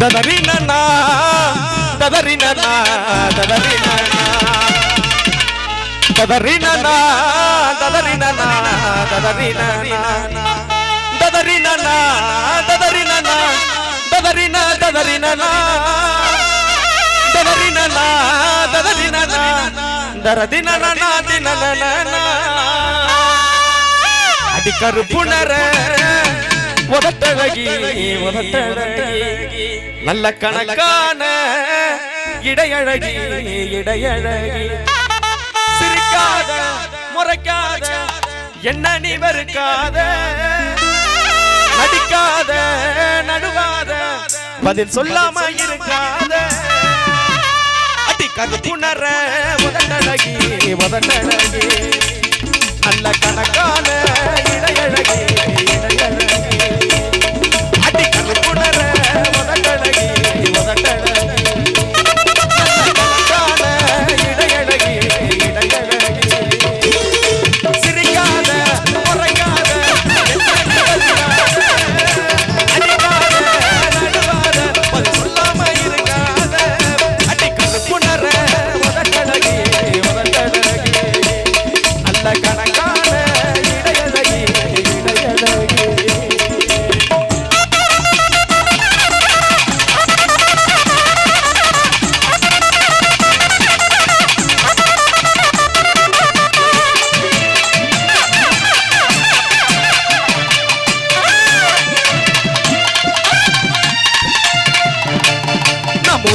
ததறினா ததறினா ததறினா ததறினா ததறினா ததறினா ததறினா ததறினா ததறினா ததறினா ததறினா ததறினா தரதினா தின அடி கருப்புணர உதட்டழகி உதட்டழகி நல்ல கணக்கான இடையழகி இடையழகி. சிரிக்காத முறைக்காத என்ன நீ வெறுக்காத. நடிக்காத நடுவாத பதில் சொல்லாம இருக்காத. அடி கருப்புணர உதட்டழகி உதட்டழகி. நல்ல கணக்கான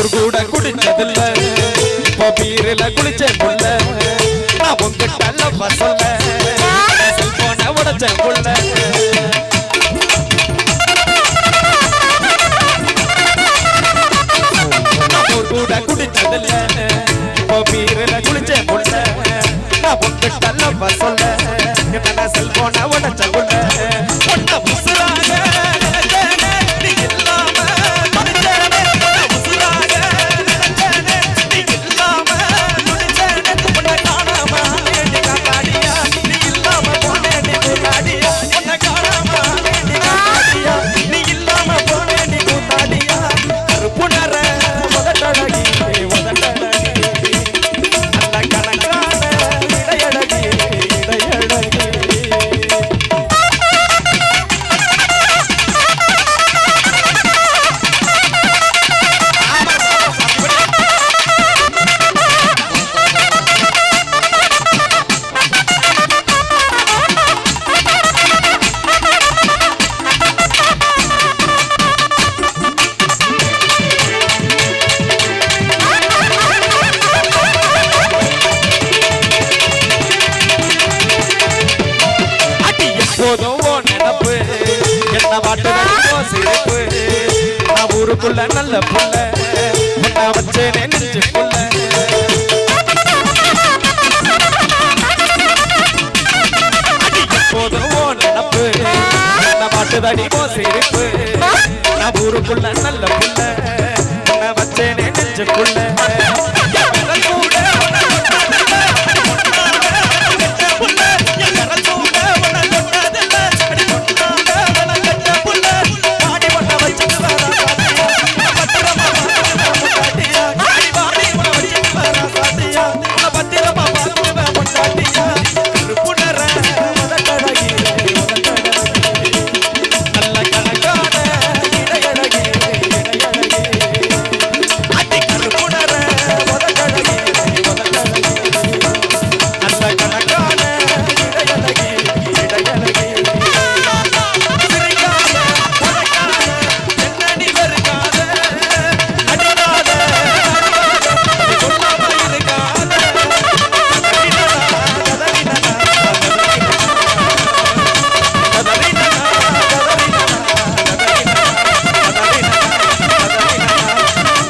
ஒரு கூட குடிச்சதில்ல. இப்போ பீரில குளிச்ச புள்ள நான் உங்ககிட்ட அல்லப்பா சொல்ல செல்போனை புள்ள கூட குடிச்சதில்ல. இப்போ பீரில குளிச்ச புள்ள நான் உங்ககிட்ட அல்லப்பா சொல்ல என்ன செல்போனை என்ன மாட்டுதோ சிரிப்பு. நான் ஊருக்குள்ள நல்ல புள்ள. உன்னை வச்சேனே நெஞ்சுக்குள்ள அடி எப்போதும் உன் நினப்பு என்ன மாட்டுதடி போ சிரிப்பு. நான் ஊருக்குள்ள நல்ல புள்ள. உன்னை வச்சேனே நெஞ்சுக்குள்ள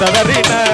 தவறின